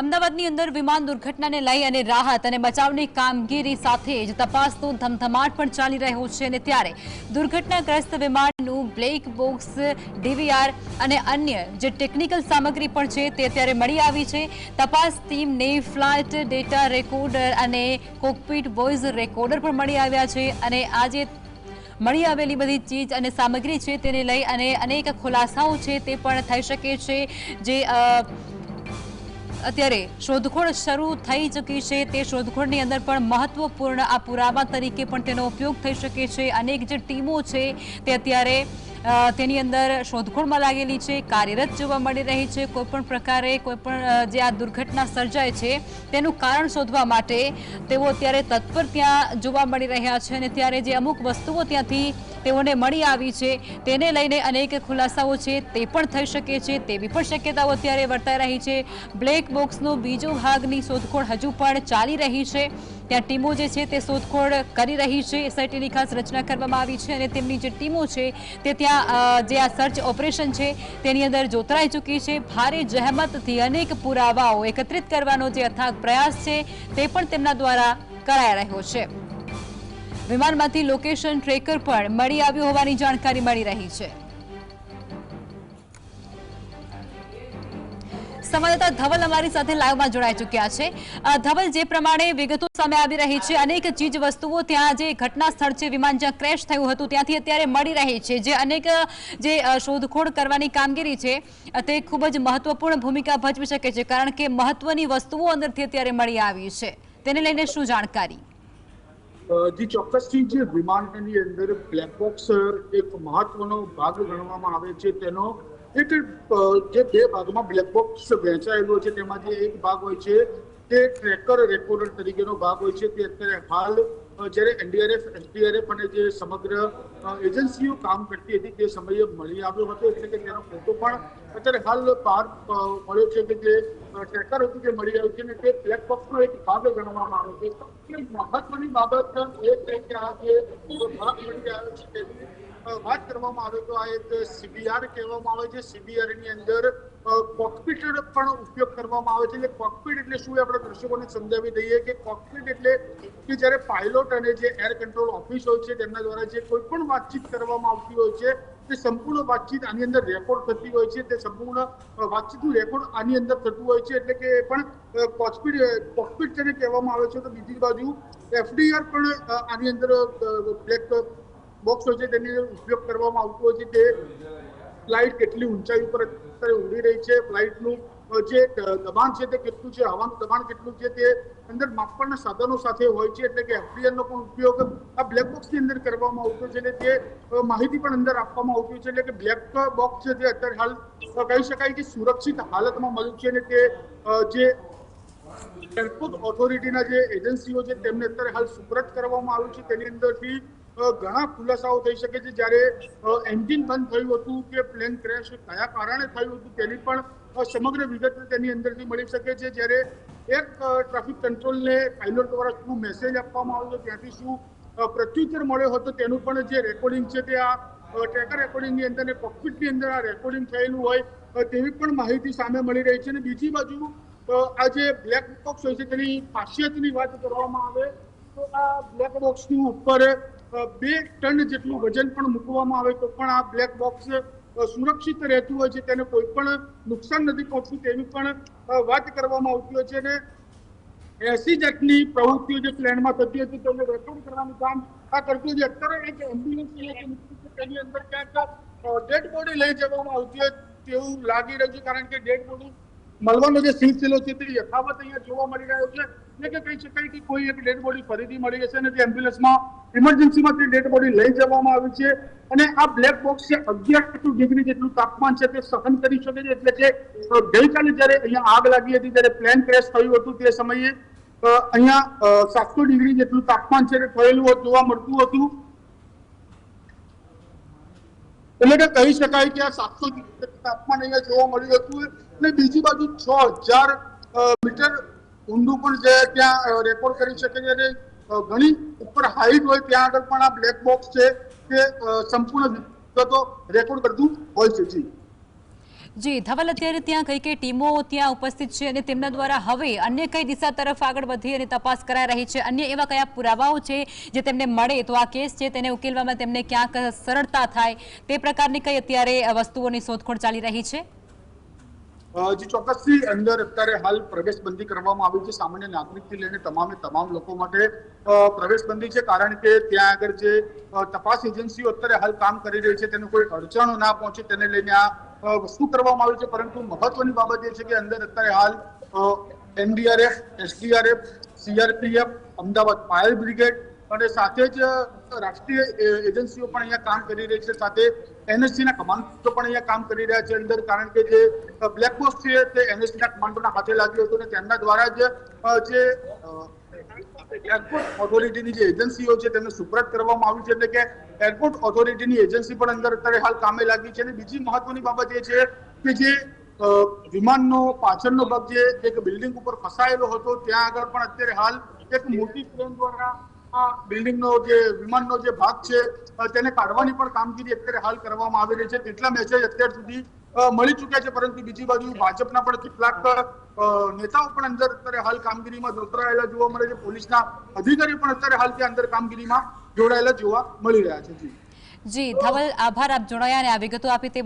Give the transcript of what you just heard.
અમદાવાદની અંદર વિમાન દુર્ઘટનાને લઈ અને રાહત અને બચાવની કામગીરી સાથે જ તપાસનો ધમધમાટ પણ ચાલી રહ્યો છે અને ત્યારે દુર્ઘટનાગ્રસ્ત વિમાનનું બ્લેક બોક્સ, ડીવીઆર અને અન્ય જે ટેકનિકલ સામગ્રી પણ છે તે અત્યારે મળી આવી છે. તપાસ ટીમને ફ્લાઇટ ડેટા રેકોર્ડર અને કોકપીટ વોઇસ રેકોર્ડર પણ મળી આવ્યા છે અને આજે મળી આવેલી બધી ચીજ અને સામગ્રી છે તેને લઈ અને અનેક ખુલાસાઓ છે તે પણ થઈ શકે છે. જે અત્યારે શોધખોળ શરૂ થઈ ચૂકી છે. તે શોધખોળની અંદર પણ મહત્વપૂર્ણ આ પુરાવા તરીકે પણ તેનો ઉપયોગ થઈ શકે છે. અનેક જે ટીમો છે તે અત્યારે તેની અંદર શોધખોળમાં લાગેલી છે, કાર્યરત જોવા મળી રહી છે, કોઈપણ પ્રકારે કોઈપણ જે આ દુર્ઘટના સર્જાય છે, તેનું કારણ શોધવા માટે તેઓ અત્યારે તત્પર ત્યાં જોવા મળી રહ્યા છે અને ત્યારે જે અમુક વસ્તુઓ ત્યાંથી તેઓને મળી આવી છે, તેને લઈને અનેક ખુલાસાઓ છે, તે પણ થઈ શકે છે, તેવી પણ શક્યતાઓ અત્યારે વર્તાઈ રહી છે. બ્લેક બોક્સનો બીજો ભાગની શોધખોળ હજુ પણ ચાલી રહી છે. ત્યાં ટીમો જે છે તે શોધખોળ કરી રહી છે. એસઆઈટીની ખાસ રચના કરવામાં આવી છે અને તેમની જે ટીમો છે તે ત્યાં જે આ સર્ચ ઓપરેશન છે તેની અંદર જોતરાઈ ચૂકી છે. ભારે જહેમતથી અનેક પુરાવાઓ એકત્રિત કરવાનો જે અથાગ પ્રયાસ છે તે પણ તેમના દ્વારા કરાઈ રહ્યો છે. વિમાનમાંથી લોકેશન ટ્રેકર પણ મળી આવ્યું હોવાની જાણકારી મળી રહી છે. સંવાદદાતા ધવલ અમારી સાથે લાઈવમાં જોડાઈ ચૂક્યા છે. ધવલ, જે પ્રમાણે વિગતો સામે આવી રહી છે, અનેક ચીજ વસ્તુઓ ત્યાં જે ઘટના સ્થળ છે, વિમાન જ્યાં ક્રેશ થયું હતું, ત્યાંથી અત્યારે મળી રહી છે. જે અનેક, જે શોધખોળ કરવાની કામગીરી છે તે ખૂબ જ મહત્વપૂર્ણ ભૂમિકા ભજવી શકે છે, કારણ કે મહત્વની વસ્તુઓ અંદરથી અત્યારે મળી આવી છે. તેને લઈને શું જાણકારી? જી, ચોક્કસથી જે વિમાનની અંદર બ્લેક એક મહત્વનો ભાગ ગણવામાં આવે છે, તેનો એક જે બે ભાગમાં બ્લેક બોક્સ વહેંચાયેલો છે, તેમાં જે એક ભાગ હોય છે, તે ટ્રેકર રેકોર્ડર તરીકેનો ભાગ હોય છે, તે અત્યારે હાલ જ્યારે એનડીઆરએફ એસડીઆરએફ અને જે સમગ્ર એજન્સીઓ કામ કરતી હતી, તે સમયે મળી આવ્યો હતો, એટલે કે તેનો ફોટો પણ અત્યારે હાલ પાર મળ્યો છે કે જે ટ્રેકર હતું તે મળી આવ્યું છે અને તે બ્લેક બોક્સનો એક ભાગ ગણવામાં આવ્યો છે. મહત્વની બાબત એ છે કે આ જે ભાગ મળી આવ્યો છે તેની વાત કરવામાં આવે તો આ એક સીબીઆર કહેવામાં આવે છે. સીબીઆરની અંદર કોકપીટ પણ ઉપયોગ કરવામાં આવે છે. એટલે કોકપીટ એટલે શું આપણે દર્શકોને સમજાવી દઈએ કે કોકપીટ એટલે કે જ્યારે પાયલોટ અને જે એર કંટ્રોલ ઓફિસ હોય છે, તેમના દ્વારા જે કોઈ પણ વાતચીત કરવામાં આવતી હોય છે, તે સંપૂર્ણ વાતચીત આની અંદર રેકોર્ડ થતી હોય છે. તે સંપૂર્ણ વાતચીતનું રેકોર્ડ આની અંદર થતું હોય છે. એટલે કે પણ કોકપીટ કોકપીટ જેને કહેવામાં આવે છે, તો બીજી બાજુ એફડીઆર પણ આની અંદર બ્લેક બોક્સ છે તેની ઉપયોગ કરવામાં આવતો હોય છે તે ફ્લાઇટ કેટલી ઊંચાઈ ઉપર અત્યારે ઉડી રહી છે ફ્લાઇટનું જે દબાણ છે તે કેટલું છે, હવાનું દબાણ કેટલું છે તે અંદર માપવાના સાધનો સાથે હોય છે એટલે કે એફડીઆર પણ ઉપયોગ આ બ્લેક બોક્સની અંદર કરવામાં આવતો છે એટલે તે માહિતી પણ અંદર આપવામાં આવતી છે એટલે કે બ્લેક બોક્સ છે તે અત્યારે હાલ કહી શકાય કે સુરક્ષિત હાલતમાં મળ્યું છે અને તે જે એરપોર્ટ ઓથોરિટીના જે એજન્સીઓ છે તેમને અત્યારે હાલ સુપ્રત કરવામાં આવ્યું છે તેની અંદરથી ઘણા ખુલાસાઓ થઈ શકે છે. જ્યારે એન્જિન બંધ થયું હતું કે પ્લેન ક્રેશ કયા કારણે થયું હતું તેની પણ સમગ્ર વિગત તેની અંદરથી મળી શકે છે. જ્યારે એક ટ્રાફિક કંટ્રોલને પાયલોટ દ્વારા શું મેસેજ આપવામાં આવ્યો ત્યાંથી શું પ્રત્યુત્તર મળ્યો હતો, તેનું પણ જે રેકોર્ડિંગ છે તે આ ટ્રેકર રેકોર્ડિંગની અંદર ને કોકપીટની અંદર આ રેકોર્ડિંગ થયેલું હોય તેવી પણ માહિતી સામે મળી રહી છે. અને બીજી બાજુ આ જે બ્લેક બોક્સ હોય છે તેની ખાસિયતની વાત કરવામાં આવે, તો આ બ્લેક બોક્સની ઉપર બે ટન જેટલું વજન પણ મૂકવામાં આવે તો પણ આ બ્લેક બોક્સ સુરક્ષિત રહેતું હોય છે, તેને કોઈ પણ નુકસાન નથી પહોંચતું. તેની પણ વાત કરવામાં આવતી હોય છે અને એસી જાતની પ્રવૃત્તિઓ જે પ્લેનમાં થતી હતી તેને રેકોર્ડ કરવાનું કામ આ કરતું છે. અત્યારે એક એમ્બ્યુલન્સ તેની અંદર ક્યાંક ડેડ બોડી લઈ જવામાં આવતી હોય તેવું લાગી રહ્યું છે, કારણ કે ડેડ બોડી મળવાનો જે સિલસિલો છે તે યથાવત અહીંયા જોવા મળી રહ્યો છે. એટલે કે કહી શકાય કે કોઈ એક ડેડ બોડી ફરીથી મળી જશે અને તે એમ્બ્યુલન્સમાં ઇમરજન્સીમાં તે ડેડ બોડી લઈ જવામાં આવી છે. અને આ બ્લેક બોક્સ છે અગિયાર ડિગ્રી જેટલું તાપમાન છે તે સહન કરી શકે છે. એટલે કે ગઈકાલે જ્યારે અહીંયા આગ લાગી હતી ત્યારે પ્લેન ક્રેશ થયું હતું તે સમયે અહીંયા સાતસો ડિગ્રી જેટલું તાપમાન છે તે થયેલું જોવા મળતું હતું. એટલે કે કહી શકાય કે આ સાતસો તાપમાન અહીંયા જોવા મળ્યું હતું અને બીજી બાજુ છ હજાર મીટર ઊંડું પણ છે ત્યાં રેકોર્ડ કરી શકે છે. ઘણી ઉપર હાઈટ હોય ત્યાં આગળ પણ આ બ્લેક બોક્સ છે તે સંપૂર્ણ વિગતો રેકોર્ડ કરતું હોય છે. જી. જી ધવલ અત્યારે ત્યાં કઈ કઈ ટીમો ત્યાં ઉપસ્થિત છે અને તેમના દ્વારા હવે અન્ય કઈ દિશા તરફ આગળ વધી અને તપાસ કરાઈ રહી છે? અન્ય એવા કયા પુરાવાઓ છે જે તેમને મળે? તો આ કેસ છે, તેને ઉકેલવામાં તેમને ક્યાંક સરળતા થાય તે પ્રકારની કઈ અત્યારે વસ્તુઓની શોધખોળ ચાલી રહી છે? જી, ચોક્કસથી અંદર અત્યારે હાલ પ્રવેશ બંધી કરવામાં આવી છે સામાન્ય નાગરિકથી લઈને તમામે તમામ લોકો માટે. પ્રવેશ બંધી છે કારણ કે ત્યાં આગળ જે તપાસ એજન્સીઓ અત્યારે હાલ કામ કરી રહી છે, તેને કોઈ અડચણો ના પહોંચે તેને લઈને આ વસ્તુ કરવામાં આવ્યું છે? પરંતુ મહત્વની બાબત એ છે કે અંદર અત્યારે હાલ NDRF, SDRF, CRPF, Ahmedabad fire brigade અને સાથે જ રાષ્ટ્રીય એજન્સીઓ પણ અહીંયા કામ કરી રહી છે. સાથે એનએસસીના કમાન્ડો પણ અહીંયા કામ કરી રહ્યા છે અંદર. કારણ કે જે બ્લેક બોક્સ છે તે એનએસસીના કમાન્ડોના હાથે લાગ્યું હતું અને તેમના દ્વારા જ જે એરપોર્ટ ઓથોરિટીની જે એજન્સીઓ છે તેને સુપ્રત કરવામાં આવી છે, એટલે કે એરપોર્ટ ઓથોરિટીની એજન્સી પણ અંદર અત્યારે હાલ કામે લાગી છે. અને બીજી મહત્વની બાબત એ છે કે જે વિમાનનો, પાછળનો ભાગ જે, એક બિલ્ડિંગ ઉપર ફસાયેલો હતો, ત્યાં આગળ પણ અત્યારે હાલ એક મોટી ક્રેન દ્વારા આ બિલ્ડિંગનો જે, વિમાનનો જે ભાગ છે તેને કાઢવાની પણ કામગીરી અત્યારે હાલ કરવામાં આવી રહી છે. તેટલા મેસેજ અત્યાર સુધી મળી ચૂક્યા છે, પરંતુ બીજી બાજુ ભાજપના પણ કેટલાક નેતાઓ પણ અંદર અત્યારે હાલ કામગીરીમાં જોતરાયેલા જોવા મળે છે. પોલીસના અધિકારીઓ પણ અત્યારે હાલ ત્યાં અંદર કામગીરીમાં જોડાયેલા જોવા મળી રહ્યા છે. જી. જી, ધવલ, આભાર આપ જોડાયા અને આ વિગતો આપી તે